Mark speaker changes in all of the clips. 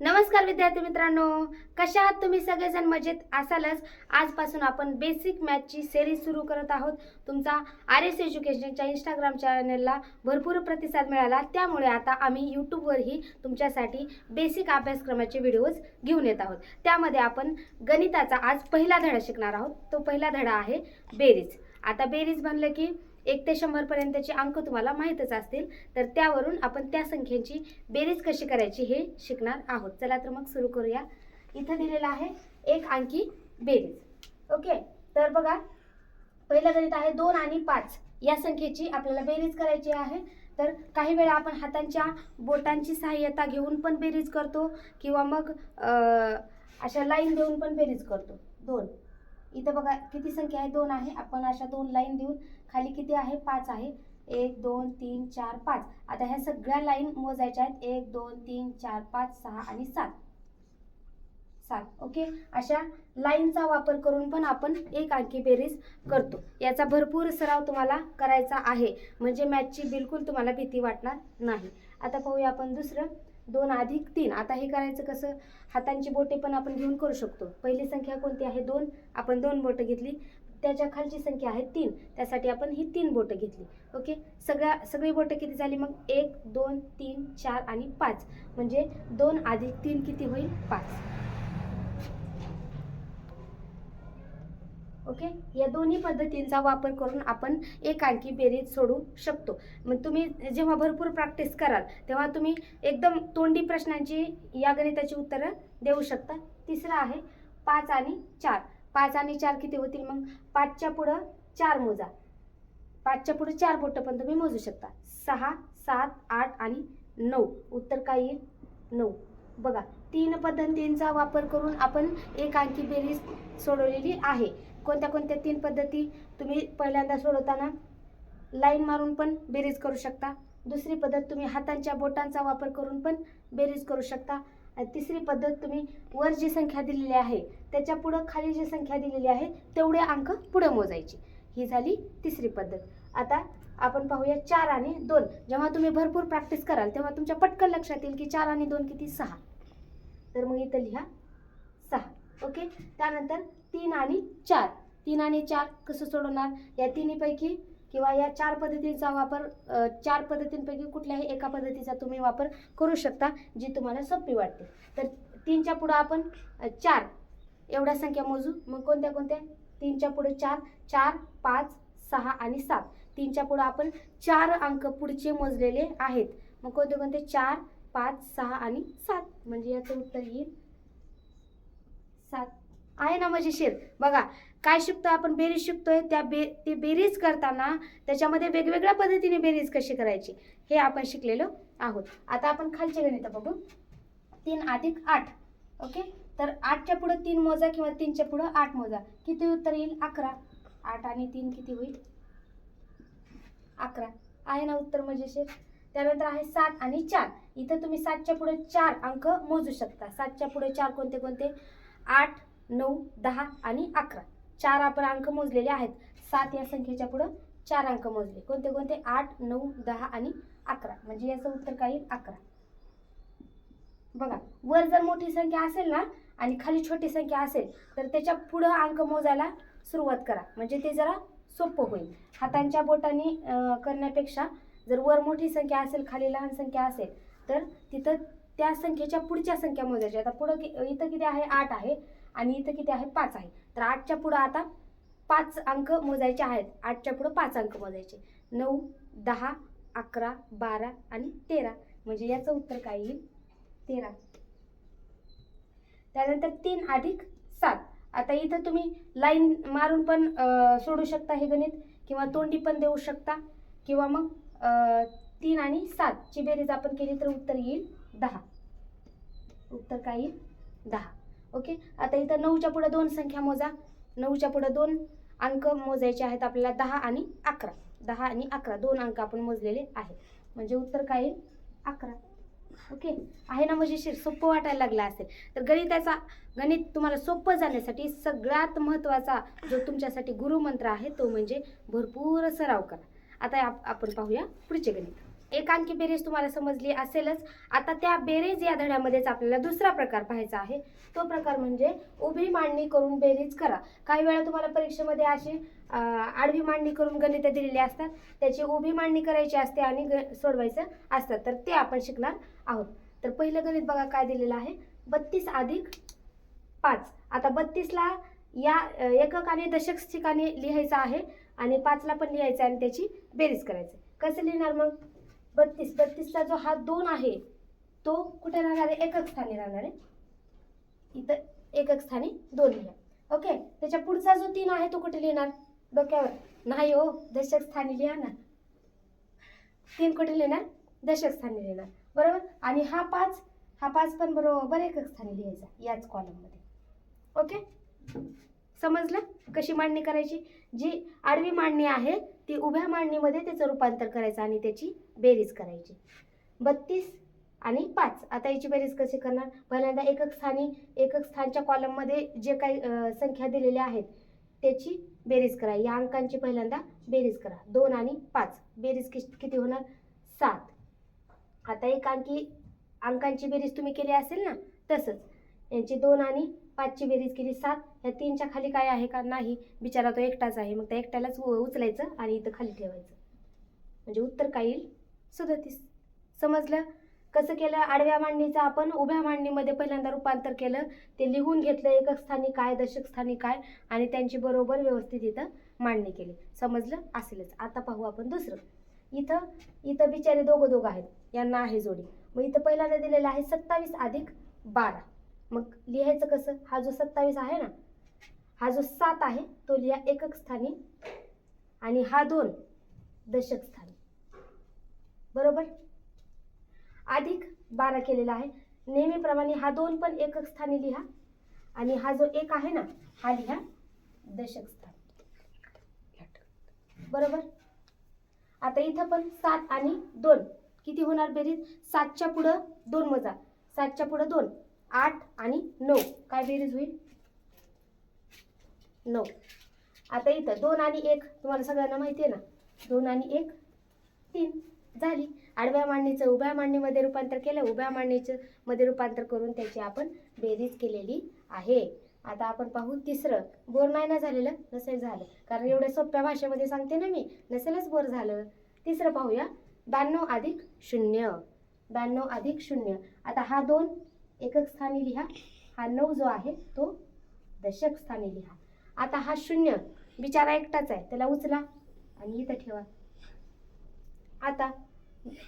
Speaker 1: नमस्कार विद्यार्थी मित्रांनो. कशा आहात तुम्ही? सगळेजण मजेत? असालच. आजपासून आपण बेसिक मॅथची सेरीज सुरू करत आहोत. तुमचा आर एस एज्युकेशनच्या इंस्टाग्राम चॅनलला भरपूर प्रतिसाद मिळाला. त्यामुळे आता आम्ही यूट्यूबवरही तुमच्यासाठी बेसिक अभ्यासक्रमाचे व्हिडिओज घेऊन येत आहोत. त्यामध्ये आपण गणिताचा आज पहिला धडा शिकणार आहोत. तो पहिला धडा आहे बेरीज. आता बेरीज म्हणलं की एक ते शंभर पर्यंतचे अंक तुम्हाला माहीतच असतील. तर त्यावरून आपण त्या संख्येची बेरीज कशी करायची हे शिकणार आहोत. चला तर मग सुरू करूया. इथं दिलेलं आहे एक अंकी बेरीज. ओके? तर बघा पहिलं गणित आहे दोन आणि पाच. या संख्येची आपल्याला बेरीज करायची आहे. तर काही वेळा आपण हातांच्या बोटांची सहाय्यता घेऊन पण बेरीज करतो किंवा मग अशा लाईन देऊन पण बेरीज करतो. दोन. इथं बघा किती संख्या आहे? दोन आहे. आपण अशा दोन लाईन देऊन खाली किती आहे? पाच आहे. एक दोन तीन चार पाच. आता ह्या सगळ्या लाईन मोजायच्या आहेत. एक दोन तीन चार पाच सहा आणि सात. सात. ओके अशा लाईनचा वापर करून पण आपण एक आणखी बेरीज करतो. याचा भरपूर सराव तुम्हाला करायचा आहे. म्हणजे मॅथची बिलकुल तुम्हाला भीती वाटणार नाही. आता पाहूया आपण दुसरं. दोन अधिक तीन. आता हे करायचं कसं? हातांची बोटे पण आपण घेऊन करू शकतो. पहिली संख्या कोणती आहे? दोन. आपण दोन बोटं घेतली. त्याच्या खालची संख्या आहे तीन. त्यासाठी आपण ही तीन बोटं घेतली. ओके? सगळ्या सगळी बोटं किती झाली? मग एक दोन तीन चार आणि पाच. म्हणजे दोन अधिक तीन किती होईल? पाच. ओके? या दोन्ही पद्धतींचा वापर करून आपण एकांकी बेरीज सोडू शकतो. मग तुम्ही जेव्हा भरपूर प्रॅक्टिस कराल तेव्हा तुम्ही एकदम तोंडी प्रश्नांची या गणिताची उत्तरं देऊ शकता. तिसरं आहे पाच आणि चार. पाच आणि चार किती होतील मग? पाचच्या पुढं चार मोजा. पाचच्या पुढे चार बोटं पण तुम्ही मोजू शकता. सहा सात आठ आणि नऊ. उत्तर काय येईल? नऊ. बघा तीन पद्धतींचा वापर करून आपण एक अंकी बेरीज सोडवलेली आहे. कोणत्या कोणत्या तीन पद्धती तुम्ही पहिल्यांदा सोडवताना लाईन मारून पण बेरीज करू शकता. दुसरी पद्धत तुम्ही हातांच्या बोटांचा वापर करून पण बेरीज करू शकता. आणि तिसरी पद्धत तुम्ही वर जी संख्या दिलेली आहे त्याच्या पुढं खाली जी संख्या दिलेली आहे तेवढे अंक पुढे मोजायची. ही झाली तिसरी पद्धत. आता आपण पाहूया चार आणि दोन. जेव्हा तुम्ही भरपूर प्रॅक्टिस कराल तेव्हा तुमच्या पटकन लक्षात येईल की चार आणि दोन किती? सहा. तर मग इथं लिहा सहा. ओके? त्यानंतर तीन आणि चार. तीन आणि चार कसं सोडवणार? या तिन्हीपैकी किंवा या चार पद्धतींचा वापर चार पद्धतींपैकी कुठल्याही एका पद्धतीचा तुम्ही वापर करू शकता जी तुम्हाला सोपी वाटते. तर तीनच्या पुढं आपण चार. एवढ्या संख्या मोजू. मग कोणत्या कोणत्या? तीनच्या पुढे चार चार पाच सहा आणि सात. तीनच्या पुढं आपण चार अंक पुढचे मोजलेले आहेत. मग कोणते कोणते? चार पाच सहा आणि सात. म्हणजे याचं उत्तर येईल सात. आहे ना मजेशीर बघा काय शिकतो आपण? बेरीज शिकतोय. त्या बे ते बेरीज करताना त्याच्यामध्ये वेगवेगळ्या पद्धतीने बेरीज कशी करायची? हे आपण शिकलेलो आहोत. आता आपण खालचे गणित बघू. तीन अधिक आठ. ओके? तर आठच्या पुढं तीन मोजा किंवा तीनच्या पुढं आठ मोजा. किती उत्तर येईल? अकरा. आठ आणि तीन किती होईल? अकरा. आहे ना उत्तर मजेशीर त्यानंतर आहे सात आणि चार. इथं तुम्ही सातच्या पुढे चार अंक मोजू शकता. सातच्या पुढे चार कोणते कोणते? आठ नऊ दहा आणि अकरा. चार आपण अंक मोजलेले आहेत. सात या संख्येच्या पुढं चार अंक मोजले. कोणते कोणते? आठ नऊ दहा आणि अकरा. म्हणजे याचं उत्तर काय येईल? अकरा. बघा वर जर मोठी संख्या असेल ना आणि खाली छोटी संख्या असेल तर त्याच्या पुढं अंक मोजायला सुरुवात करा. म्हणजे ते जरा सोपं होईल. हातांच्या बोटांनी करण्यापेक्षा जर वर मोठी संख्या असेल खाली लहान संख्या असेल तर तिथं त्या संख्येच्या पुढच्या संख्या मोजायच्या आता पुढं कि- इथं किती आहे? आठ आहे. आणि इथं किती आहे? पाच आहे. तर आठच्या पुढं आता पाच अंक मोजायचे आहेत. आठच्या पुढं पाच अंक मोजायचे. नऊ दहा अकरा बारा आणि तेरा. म्हणजे याचं उत्तर काय येईल? तेरा. त्यानंतर तीन अधिक सात. आता इथं तुम्ही लाईन मारून पण सोडू शकता हे गणित. किंवा तोंडी पण देऊ शकता. किंवा मग तीन आणि सातची बेरीज आपण केली तर उत्तर येईल दहा. उत्तर काय येईल? दहा. ओके? आता इथं नऊच्या पुढे दोन संख्या मोजा. नऊच्या पुढे दोन अंक मोजायचे आहेत आपल्याला दहा आणि अकरा. दहा आणि अकरा. दोन अंक आपण मोजलेले आहेत. म्हणजे उत्तर काय येईल? अकरा. ओके? आहे ना मजेशीर? सोपं वाटायला लागलं असेल. तर गणिताचा गणित तुम्हाला सोपं जाण्यासाठी सगळ्यात महत्त्वाचा जो तुमच्यासाठी गुरुमंत्र आहे तो म्हणजे भरपूर सराव करा. आता आप- आपण पाहूया पुढचे गणित. एकांकी बेरीज तुम्हाला समजली असेलच. आता त्या बेरीज या धड्यामध्येच आपल्याला दुसरा प्रकार पाहायचा आहे. तो प्रकार म्हणजे उभी मांडणी करून बेरीज करा. काही वेळा तुम्हाला परीक्षेमध्ये अशी आडवी मांडणी करून गणित दिलेली असतात. त्याची उभी मांडणी करायची असते आणि ग सोडवायचं असतात तर ते आपण शिकणार आहोत. तर पहिलं गणित बघा काय दिलेलं आहे. बत्तीस अधिक पाच. आता बत्तीसला या एकक आणि दशक ठिकाणी लिहायचं आहे आणि पाचला पण लिहायचं आणि त्याची बेरीज करायचं कसं लिहिणार मग? बत्तीस. बत्तीसचा जो हा दोन आहे तो कुठे राहणार आहे? एकक स्थानी राहणार आहे. इथं एकक स्थानी दोन लिहा. ओके? त्याच्या पुढचा जो तीन आहे तो कुठे लिहिणार? डोक्यावर. नाही हो दशक स्थानी लिहा ना. तीन कुठे लिहिणार? दशक स्थानी लिहिणार. बरोबर? आणि हा पाच हा पाच पण बरोबर एकक स्थानी लिहायचा याच कॉलममध्ये ओके? समजलं? कशी मांडणी करायची? जी आडवी मांडणी आहे ती उभ्या मांडणीमध्ये त्याचं रूपांतर करायचं आणि त्याची बेरीज करायची. बत्तीस आणि पाच. आता याची बेरीज कशी करणार? पहिल्यांदा एकक स्थानी एकक स्थानच्या कॉलममध्ये जे काही संख्या दिलेल्या आहेत त्याची बेरीज करा. या अंकांची पहिल्यांदा बेरीज करा. दोन आणि पाच. बेरीज कि किती होणार? सात. आता एक अंकी अंकांची बेरीज तुम्ही केली असेल ना तसंच. यांची दोन आणि पाचची बेरीज केली सात. ह्या तीनच्या खाली काय आहे का नाही बिचारा तो एकटाच आहे. मग त्या एकट्यालाच उ- उचलायचं आणि इथं खाली ठेवायचं. म्हणजे उत्तर काय येईल? सदतीस. समजलं? कसं केलं? आडव्या मांडणीचं आपण उभ्या मांडणीमध्ये पहिल्यांदा रूपांतर केलं. ते लिहून घेतलं एकक स्थानी काय दशक स्थानी काय आणि त्यांची बरोबर व्यवस्थित इथं मांडणी केली. समजलं? असेलच. आता पाहू आपण दुसरं. इथं इथं बिचारे दोघं दोघं आहेत. यांना आहे जोडी. मग इथं पहिल्यांदा दिलेलं आहे सत्तावीस अधिक बारा. मग लिहायचं कसं? हा जो सत्तावीस आहे ना हा जो सात आहे तो लिहा एकक स्थानी आणि हा दोन दशक स्थानी. बरोबर? अधिक बारा केलेला आहे. नेहमीप्रमाणे हा दोन पण एकक स्थानी लिहा आणि हा जो एक आहे ना हा लिहा दशक स्थानी. बरोबर? आता इथं पण सात आणि दोन किती होणार बेरीज? सातच्या पुढं दोन मजा सातच्या पुढं दोन. आठ आणि नऊ. काय बेरीज होईल? नऊ. आता इथं दोन आणि एक तुम्हाला सगळ्यांना माहिती आहे ना? दोन आणि एक तीन. झाली. आडव्या मांडणीचं उभ्या मांडणीमध्ये रूपांतर केलं. उभ्या मांडणीचं मध्ये रूपांतर करून त्याची आपण बेरीज केलेली आहे. आता आपण पाहू तिसरं. बोर नाही ना झालेलं? नसेल झालं. कारण एवढ्या सोप्या भाषेमध्ये सांगते ना मी. नसेलच बोर झालं. तिसरं पाहूया. ब्याण्णव अधिक शून्य. ब्याण्णव अधिक शून्य. आता हा दोन एकक स्थानी लिहा. हा नऊ जो आहे तो दशक स्थानी लिहा. आता हा शून्य बिचारा एकटाच आहे त्याला उचला आणि इथं ठेवा. आता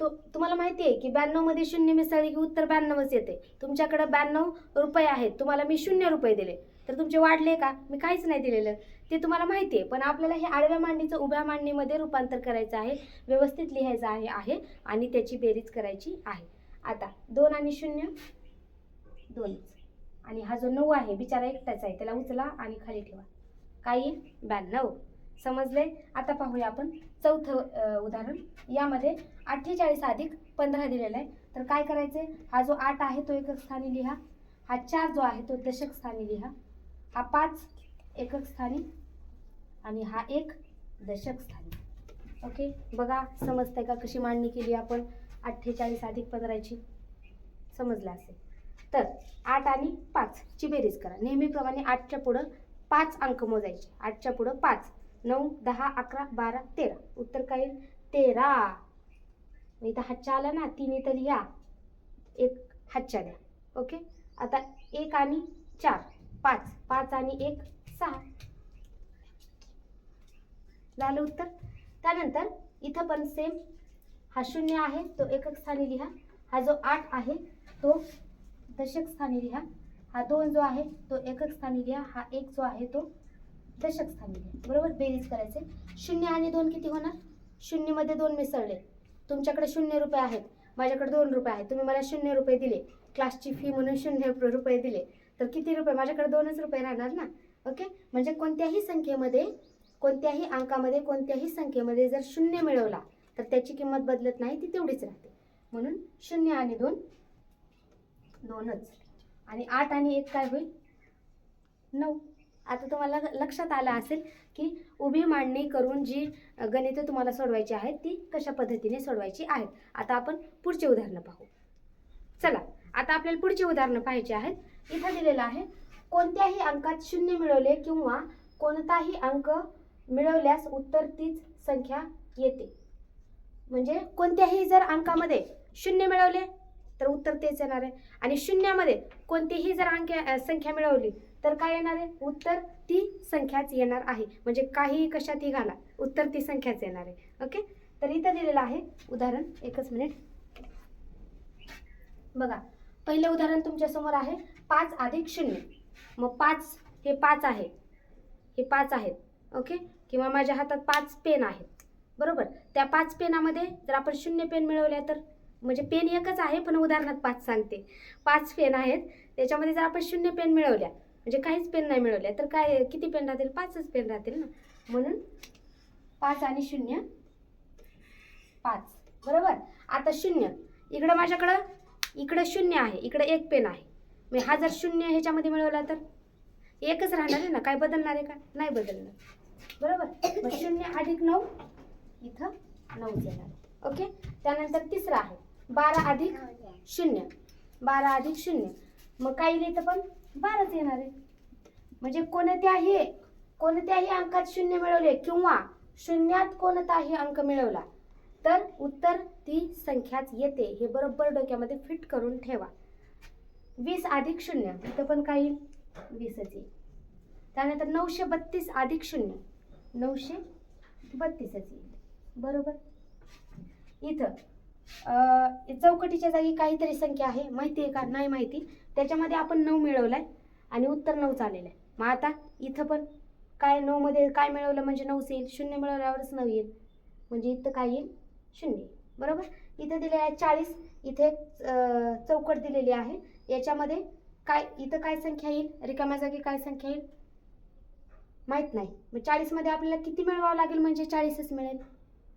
Speaker 1: तो तुम्हाला माहिती आहे की ब्याण्णवमध्ये शून्य मिसळले की उत्तर ब्याण्णवच येते. तुमच्याकडे ब्याण्णव रुपये आहेत तुम्हाला मी शून्य रुपये दिले. तर तुमचे वाढले का? मी काहीच नाही दिलेलं. ते तुम्हाला माहिती आहे पण आपल्याला हे आडव्या मांडणीचं उभ्या मांडणीमध्ये रूपांतर करायचं आहे व्यवस्थित लिहायचं आहे आहे आणि त्याची बेरीज करायची आहे. आता दोन आणि शून्य दोनच आणि हा जो नऊ आहे बिचारा एकटाच आहे त्याला उचला आणि खाली ठेवा. काय येईल? ब्याण्णव. समजले आता पाहूया आपण. चौथं उदाहरण. यामध्ये अठ्ठेचाळीस अधिक पंधरा दिलेला आहे. तर काय करायचे हा जो आठ आहे तो एकक स्थानी लिहा. हा चार जो आहे तो दशक स्थानी लिहा. हा पाच एकक स्थानी आणि हा एक दशक स्थानी. ओके? बघा समजतंय का? कशी मांडणी केली आपण? अठ्ठेचाळीस अधिक पंधराची. समजलं असेल. तर आठ आणि पाचची बेरीज करा. नेहमीप्रमाणे आठच्या पुढं पाच अंक मोजायचे. आठच्या पुढं पाच. नऊ दहा अकरा बारा तेरा. उत्तर काय येईल? तेरा. मग इथं हातच्या आला ना तिने तर लिहा. एक हातच्या द्या. ओके? आता एक आणि चार. पाच. पाच आणि एक सहा. झालं उत्तर? त्यानंतर इथं पण सेम हा शून्य आहे तो एकक स्थानी लिहा. हा जो आठ आहे तो दशक स्थानी लिहा. हा दोन जो आहे तो एकक स्थानी लिहा. हा एक जो आहे तो दशक स्थानी लिहा. बरोबर? बेरीज करायचे. शून्य आणि दोन किती होणार? शून्यमध्ये दोन मिसळले. तुमच्याकडे शून्य रुपये आहेत. माझ्याकडे दोन रुपये आहेत. तुम्ही मला शून्य रुपये दिले. क्लासची फी म्हणून शून्य रुपये दिले. तर किती रुपये? माझ्याकडे दोनच रुपये राहणार ना? ओके? म्हणजे कोणत्याही संख्येमध्ये कोणत्याही अंकामध्ये कोणत्याही संख्येमध्ये जर शून्य मिळवला तर त्याची किंमत बदलत नाही ती तेवढीच राहते. म्हणून शून्य आणि दोन दोनच. आणि आठ आणि एक काय होईल? नऊ. आता तुम्हाला लक्षात आलं असेल की उभी मांडणी करून जी गणितं तुम्हाला सोडवायची आहेत ती कशा पद्धतीने सोडवायची आहेत? आता आपण पुढचे उदाहरणं पाहू. चला आता आपल्याला पुढची उदाहरणं पाहायचे आहेत. इथं दिलेलं आहे कोणत्याही अंकात शून्य मिळवले किंवा कोणताही अंक मिळवल्यास उत्तर तीच संख्या येते. म्हणजे कोणत्याही जर अंकामध्ये शून्य मिळवले तर उत्तर तेच येणार आहे. आणि शून्यामध्ये कोणतीही जर अंक्या संख्या मिळवली तर काय येणार आहे? उत्तर ती संख्याच येणार आहे. म्हणजे काहीही कशातही घाला उत्तर ती संख्याच येणार आहे. ओके? तर इथं दिलेलं आहे उदाहरण एकच मिनिट. बघा पहिलं उदाहरण तुमच्यासमोर आहे. पाच अधिक शून्य. मग पाच हे पाच आहे. हे पाच आहेत. ओके? किंवा माझ्या हातात पाच पेन आहेत. बरोबर? त्या पाच पेनामध्ये जर आपण शून्य पेन मिळवल्या तर? म्हणजे पेन एकच आहे पण उदाहरणात पाच सांगते. पाच पेन आहेत त्याच्यामध्ये जर आपण शून्य पेन मिळवल्या म्हणजे काहीच पेन नाही मिळवल्या तर काय किती पेन राहतील? पाचच पेन राहतील ना. म्हणून पाच आणि शून्य पाच. बरोबर? आता शून्य. इकडं माझ्याकडं इकडं शून्य आहे इकडं एक पेन आहे. मी हा जर शून्य ह्याच्यामध्ये मिळवला तर? एकच राहणार आहे ना? काय बदलणार आहे का? नाही बदलणार. बरोबर? शून्य अधिक नऊ इथं नऊ येणार. ओके? त्यानंतर तिसरं आहे. बारा अधिक शून्य. बारा अधिक शून्य. मग काही लिहितं पण? बाराच येणार आहे. म्हणजे कोणत्याही कोणत्याही अंकात शून्य मिळवले किंवा शून्यात कोणताही अंक मिळवला तर उत्तर ती संख्याच येते. हे बरोबर डोक्यामध्ये फिट करून ठेवा. वीस अधिक शून्य. इथं पण काही वीसच येईल. त्यानंतर नऊशे बत्तीस अधिक शून्य. नऊशे बत्तीसच येईल. बरोबर? इथं. चौकटीच्या जागी काहीतरी संख्या आहे. माहिती आहे का? नाही माहिती. त्याच्यामध्ये आपण नऊ मिळवलाय आणि उत्तर नऊच आलेलं आहे मग आता इथं पण काय नऊमध्ये काय मिळवलं म्हणजे नऊच येईल? शून्य मिळवल्यावरच नऊ येईल. म्हणजे इथं काय येईल? शून्य बरोबर? इथं दिलेलं आहे चाळीस. इथे चौकट दिलेली आहे. याच्यामध्ये काय इथं काय संख्या येईल? रिकाम्या जागी काय संख्या येईल? माहीत नाही. मग चाळीसमध्ये आपल्याला किती मिळवावं लागेल? म्हणजे चाळीसच मिळेल.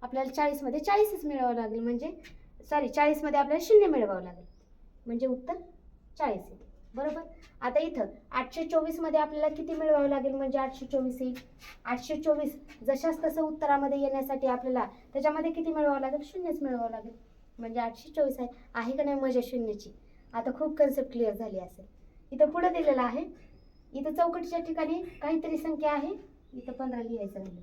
Speaker 1: आपल्याला चाळीसमध्ये चाळीसच मिळवावं लागेल. म्हणजे सॉरी चाळीसमध्ये आपल्याला शून्य मिळवावं लागेल. म्हणजे उत्तर चाळीस येईल. बरोबर? आता इथं आठशे चोवीसमध्ये आपल्याला किती मिळवावं लागेल? म्हणजे आठशे चोवीस येईल. आठशे चोवीस जशाच तसं उत्तरामध्ये येण्यासाठी आपल्याला त्याच्यामध्ये किती मिळवावं लागेल? शून्यच मिळवावं लागेल. म्हणजे आठशे चोवीस आहे. आहे का नाही? मजा शून्याची. आता खूप कन्सेप्ट क्लिअर झाली असेल. इथं पुढं दिलेलं आहे. इथं चौकटीच्या ठिकाणी काहीतरी संख्या आहे. इथं पंधरा लिहायचं राहिलं.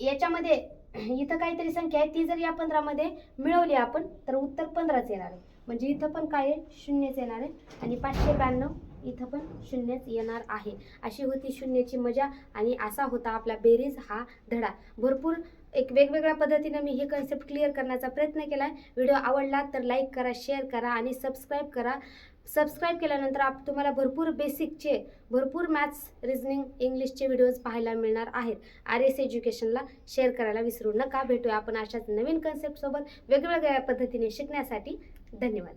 Speaker 1: याच्यामध्ये इथं काहीतरी संख्या आहे. ती जर या पंधरामध्ये मिळवली आपण तर उत्तर पंधराच येणार आहे. म्हणजे इथं पण काय आहे? शून्यच येणार आहे. आणि पाचशे ब्याण्णव इथं पण शून्यच येणार आहे. अशी होती शून्याची मजा आणि असा होता आपला बेरीज हा धडा. भरपूर एक वेगवेगळ्या पद्धतीनं मी हे कन्सेप्ट क्लिअर करण्याचा प्रयत्न केला आहे व्हिडिओ आवडला तर लाईक करा शेअर करा आणि सबस्क्राईब करा. सबस्क्राईब केल्यानंतर आप तुम्हाला भरपूर बेसिकचे भरपूर मॅथ्स रिझनिंग इंग्लिशचे व्हिडिओज पाहायला मिळणार आहेत. आर एस एज्युकेशनला शेअर करायला विसरू नका. भेटूया आपण अशाच नवीन कन्सेप्टसोबत वेगवेगळ्या पद्धतीने शिकण्यासाठी धन्यवाद.